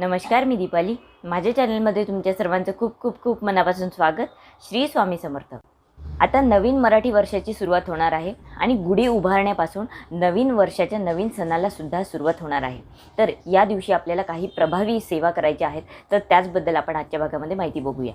नमस्कार मी दीपाली. माझ्या चॅनलमध्ये तुमच्या सर्वांचं खूप खूप खूप मनापासून स्वागत. श्री स्वामी समर्थ. आता नवीन मराठी वर्षाची सुरुवात होणार आहे आणि गुढी उभारण्यापासून नवीन वर्षाच्या नवीन सणाला सुद्धा सुरुवात होणार आहे. तर या दिवशी आपल्याला काही प्रभावी सेवा करायच्या आहेत तर त्याचबद्दल आपण आजच्या भागामध्ये माहिती बघूया.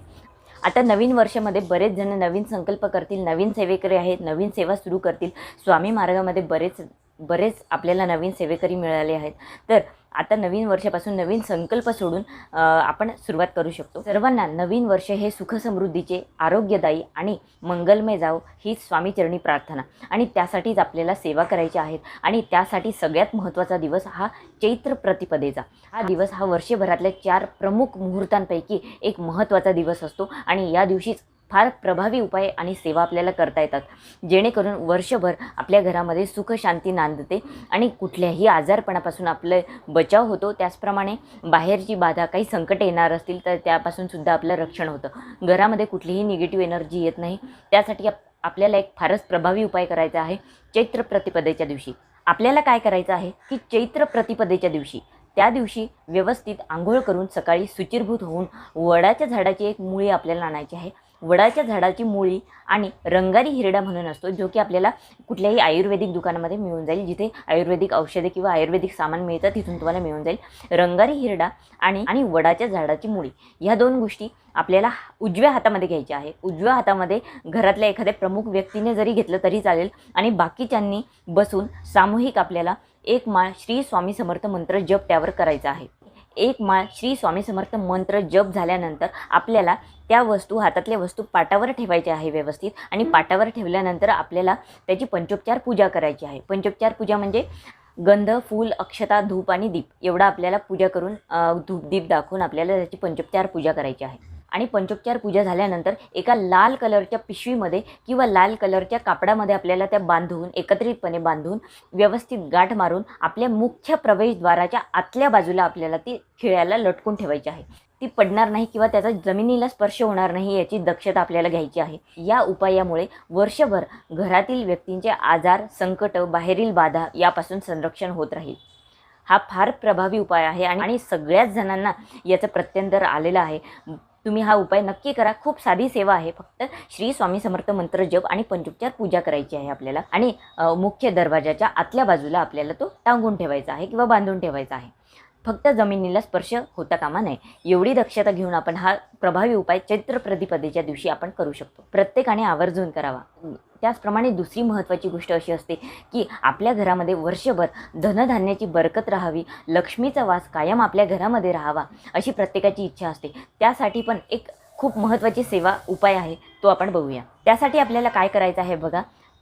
आता नवीन वर्षामध्ये बरेच जण नवीन संकल्प करतील नवीन सेवेकरी आहेत नवीन सेवा सुरू करतील. स्वामी मार्गामध्ये बरेच बरेच आपल्याला नवीन सेवेकरी मिळाले आहेत. तर आता नवीन वर्षापासून नवीन संकल्प सोडून आपण सुरुवात करू शकतो. सर्वांना नवीन वर्ष हे सुखसमृद्धीचे आरोग्यदायी आणि मंगलमय जावो ही स्वामीचरणी प्रार्थना. आणि त्यासाठीच आपल्याला सेवा करायच्या आहेत आणि त्यासाठी सगळ्यात महत्त्वाचा दिवस हा चैत्र प्रतिपदेचा हा दिवस हा वर्षभरातल्या चार प्रमुख मुहूर्तांपैकी एक महत्त्वाचा दिवस असतो आणि या दिवशीच फार प्रभावी उपाय आणि सेवा आपल्याला करता येतात. जेणेकरून वर्षभर आपल्या घरामध्ये सुख शांती नांदते आणि कुठल्याही आजारपणापासून आपलं बचाव होतो. त्याचप्रमाणे बाहेरची बाधा काही संकट येणार असतील तर त्यापासून सुद्धा आपलं रक्षण होतं. घरामध्ये कुठलीही निगेटिव्ह एनर्जी येत नाही. त्यासाठी आप आपल्याला एक फारच प्रभावी उपाय करायचा आहे. चैत्र प्रतिपदेच्या दिवशी. आपल्याला काय करायचं आहे की चैत्र प्रतिपदेच्या दिवशी. त्या दिवशी व्यवस्थित आंघोळ करून सकाळी सुचिरभूत होऊन वडाच्या झाडाची एक मुळी आपल्याला आणायची आहे. वडाच्या झाडाची मुळी आणि रंगारी हिरडा म्हणून असतो जो की आपल्याला कुठल्याही आयुर्वेदिक दुकानामध्ये मिळून जाईल. जिथे आयुर्वेदिक औषधे किंवा आयुर्वेदिक सामान मिळतं तिथून तुम्हाला मिळून जाईल. रंगारी हिरडा आणि आणि वडाच्या झाडाची मुळी. ह्या दोन गोष्टी आपल्याला उजव्या हातामध्ये घ्यायच्या आहे उजव्या हातामध्ये घरातल्या एखाद्या प्रमुख व्यक्तीने जरी घेतलं तरी चालेल आणि बाकीच्यांनी बसून सामूहिक आपल्याला एक माळ श्री स्वामी समर्थ मंत्र जप त्यावर करायचा आहे. एक माळ श्री स्वामी समर्थ मंत्र जप झाल्यानंतर आपल्याला त्या वस्तू हातातल्या वस्तू पाटावर ठेवायच्या आहे व्यवस्थित आणि पाटावर ठेवल्यानंतर आपल्याला त्याची पंचोपचार पूजा करायची आहे. पंचोपचार पूजा म्हणजे गंध फूल अक्षता धूप आणि दीप एवढा आपल्याला पूजा करून धूप दीप दाखवून आपल्याला त्याची पंचोपचार पूजा करायची आहे. आणि पंचोपचार पूजा झाल्यानंतर एका लाल कलरच्या पिशवीमध्ये किंवा लाल कलरच्या कापडामध्ये आपल्याला त्या बांधून एकत्रितपणे बांधून व्यवस्थित गाठ मारून आपल्या मुख्य प्रवेशद्वाराच्या आतल्या बाजूला आपल्याला ती खिळ्याला लटकून ठेवायची आहे. ती पडणार नाही किंवा त्याचा जमिनीला स्पर्श होणार नाही याची दक्षता आपल्याला घ्यायची आहे. या उपायामुळे वर्षभर घरातील व्यक्तींचे आजार संकट बाहेरील बाधा यापासून संरक्षण होत राहील. हा फार प्रभावी उपाय आहे आणि आणि सगळ्याच जणांना याचं प्रत्यंतर आलेलं आहे. तुम्ही हा उपाय नक्की करा. खूप साधी सेवा आहे. फक्त श्री स्वामी समर्थ मंत्र जप आणि पंचोपचार पूजा करायची आहे आपल्याला. आणि मुख्य दरवाजाच्या आतल्या बाजूला आपल्याला तो टांगून ठेवायचा आहे किंवा बांधून ठेवायचा आहे. फक्त जमिनीला स्पर्श होता कामा नये. एवढी दक्षता घेऊन आपण हा प्रभावी उपाय चैत्र प्रतिपदेच्या दिवशी आपण करू शकतो. प्रत्येकाने आवर्जून करावा. त्याचप्रमाणे दुसरी महत्त्वाची गोष्ट अशी असते की आपल्या घरामध्ये वर्षभर धनधान्याची बरकत राहावी लक्ष्मीचा वास कायम आपल्या घरामध्ये राहावा अशी प्रत्येकाची इच्छा असते. त्यासाठी पण एक खूप महत्त्वाची सेवा उपाय आहे तो आपण बघूया. त्यासाठी आपल्याला काय करायचं आहे बघा?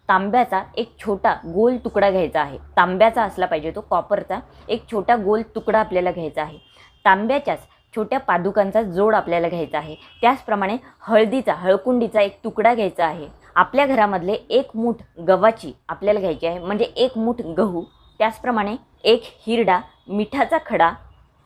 तांब्याचा एक छोटा गोल तुकडा घ्यायचा आहे. तांब्याचा असला पाहिजे तो कॉपरचा एक छोटा गोल तुकडा आपल्याला घ्यायचा आहे. तांब्याच्याच छोट्या पादुकांचा जोड आपल्याला घ्यायचा आहे. त्याचप्रमाणे हळदीचा हळकुंडीचा एक तुकडा घ्यायचा आहे. आपल्या घरामधले एक मूठ गव्हाची आपल्याला घ्यायची आहे. म्हणजे एक मूठ गहू त्याचप्रमाणे एक हिरडा मिठाचा खडा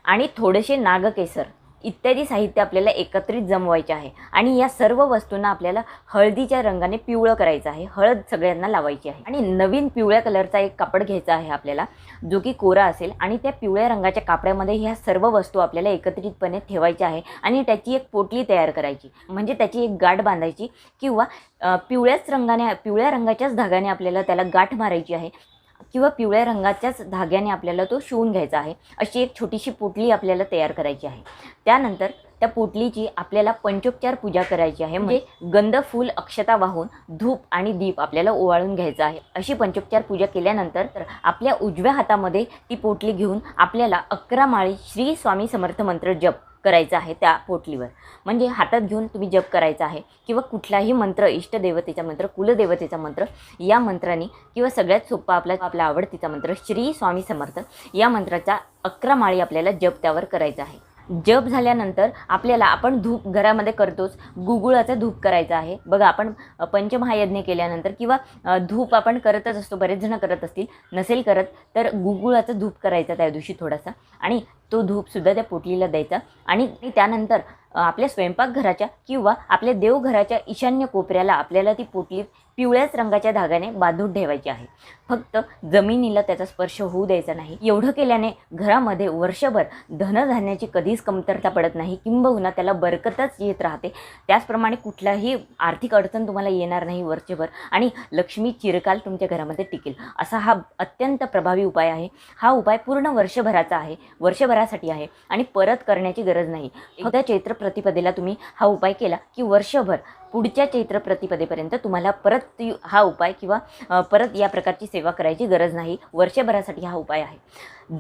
आणि थोडेसे नागकेसर. इत्यादी साहित्य आपल्याला एकत्रित जमवायचे आहे. आणि या सर्व वस्तूंना आपल्याला हळदीच्या रंगाने पिवळं करायचं आहे. हळद सगळ्यांना लावायची आहे. आणि नवीन पिवळ्या कलरचा एक कापड घ्यायचा आहे आपल्याला जो की कोरा असेल. आणि त्या पिवळ्या रंगाच्या कापड्यामध्ये ह्या सर्व वस्तू आपल्याला एकत्रितपणे ठेवायच्या आहे. आणि त्याची एक पोटली तयार करायची. म्हणजे त्याची एक गाठ बांधायची किंवा पिवळ्याच रंगाने पिवळ्या रंगाच्याच धाग्याने आपल्याला त्याला गाठ मारायची आहे. किंवा पिवळ्या रंगाच्याच धाग्याने आपल्याला तो शिवून घ्यायचा आहे. अशी एक छोटीशी पोटली आपल्याला तयार करायची आहे. त्यानंतर त्या पोटलीची आपल्याला पंचोपचार पूजा करायची आहे. म्हणजे गंध फूल अक्षता वाहून धूप आणि दीप आपल्याला ओवाळून घ्यायचा आहे. अशी पंचोपचार पूजा केल्यानंतर आपल्या उजव्या हातामध्ये ती पोटली घेऊन आपल्याला अकरा माळी श्री स्वामी समर्थ मंत्र जप करायचा आहे त्या पोटलीवर. म्हणजे हातात घेऊन तुम्ही जप करायचा आहे किंवा कुठलाही मंत्र इष्टदेवतेचा मंत्र कुलदेवतेचा मंत्र या मंत्राने किंवा सगळ्यात सोपा आपला आपला आवडतीचा मंत्र श्री स्वामी समर्थ या मंत्राचा अकरा माळी आपल्याला जप त्यावर करायचा आहे. जप झाल्यानंतर आपल्याला आपण धूप घरामध्ये करतोच. गुगुळाचं धूप करायचं आहे. बघा आपण पंचमहायज्ञ केल्यानंतर किंवा धूप आपण करतच असतो बरेच जण करत असतील नसेल करत तर गुगुळाचा धूप करायचा त्या दिवशी थोडासा. आणि तो धूपसुद्धा त्या पोटलीला द्यायचा. आणि त्यानंतर आपल्या स्वयंपाकघराच्या किंवा आपल्या देवघराच्या ईशान्य कोपऱ्याला आपल्याला ती पोटली पिवळ्याच रंगाच्या धाग्याने बांधून ठेवायची आहे. फक्त जमिनीला त्याचा स्पर्श होऊ द्यायचा नाही. एवढं केल्याने घरामध्ये वर्षभर धनधान्याची कधीच कमतरता पडत नाही. किंबहुना त्याला बरकतच येत राहते. त्याचप्रमाणे कुठलाही आर्थिक अडचण तुम्हाला येणार नाही वर्षभर आणि लक्ष्मी चिरकाल तुमच्या घरामध्ये टिकेल. असा हा अत्यंत प्रभावी उपाय आहे. हा उपाय पूर्ण वर्षभराचा आहे. वर्षभरासाठी आहे आणि परत करण्याची गरज नाही. एकदा चैत्र प्रतिपदेला तुम्ही हा उपाय केला की वर्षभर पुढच्या चैत्र प्रतिपदेपर्यंत तुम्हाला परत हा उपाय किंवा परत या प्रकारची सेवा करायची गरज नाही. वर्षभरासाठी हा उपाय आहे.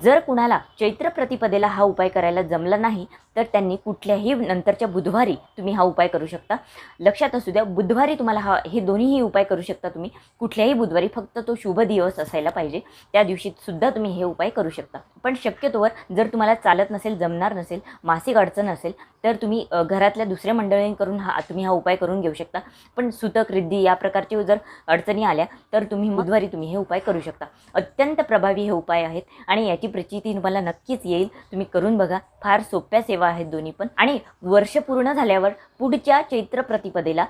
जर कुणाला चैत्र प्रतिपदेला हा उपाय करायला जमला नाही तर त्यांनी कुठल्याही नंतरच्या बुधवारी तुम्ही हा उपाय करू शकता. लक्षात असू द्या बुधवारी तुम्हाला हा हे दोन्हीही उपाय करू शकता तुम्ही. कुठल्याही बुधवारी फक्त तो शुभ दिवस असायला पाहिजे. त्या दिवशी सुद्धा तुम्ही हे उपाय करू शकता. पण शक्यतोवर जर तुम्हाला चालत नसेल जमणार नसेल मासिक अडचण असेल तर तुम्ही घरातल्या दुसऱ्या मंडळींकडून हा तुम्ही हा उपाय करून घेऊ शकता. पण सुतक रिद्धी या प्रकारचे जर अडचणी आल्या तर तुम्ही बुधवारी तुम्ही हे उपाय करू शकता. अत्यंत प्रभावी हे उपाय आहेत आणि याची प्रचिती तुम्हाला नक्कीच येईल. तुम्ही करून बघा. फार सोप्या सेवा आहेत दोन्ही पण. आणि वर्ष पूर्ण झाल्यावर पुढच्या चैत्र प्रतिपदेला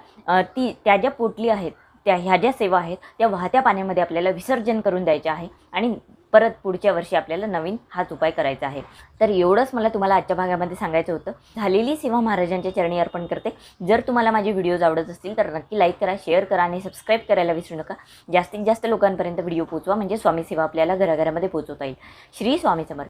ती त्या ज्या पोटली आहेत त्या ह्या ज्या सेवा आहेत त्या वाहत्या पाण्यामध्ये आपल्याला विसर्जन करून द्यायच्या आहे. आणि परत पुढच्या वर्षी आपल्याला नवीन हाच उपाय करायचा आहे. तर एवढंच मला तुम्हाला आजच्या भागामध्ये सांगायचं होतं. झालेली सेवा महाराजांच्या चरणी अर्पण करते. जर तुम्हाला माझे व्हिडिओज आवडत असतील तर नक्की लाईक करा शेअर करा आणि सबस्क्राईब करायला विसरू नका. जास्तीत जास्त लोकांपर्यंत व्हिडिओ पोचवा म्हणजे स्वामी सेवा आपल्याला घराघरामध्ये पोचवता येईल. श्री स्वामी समर्थ.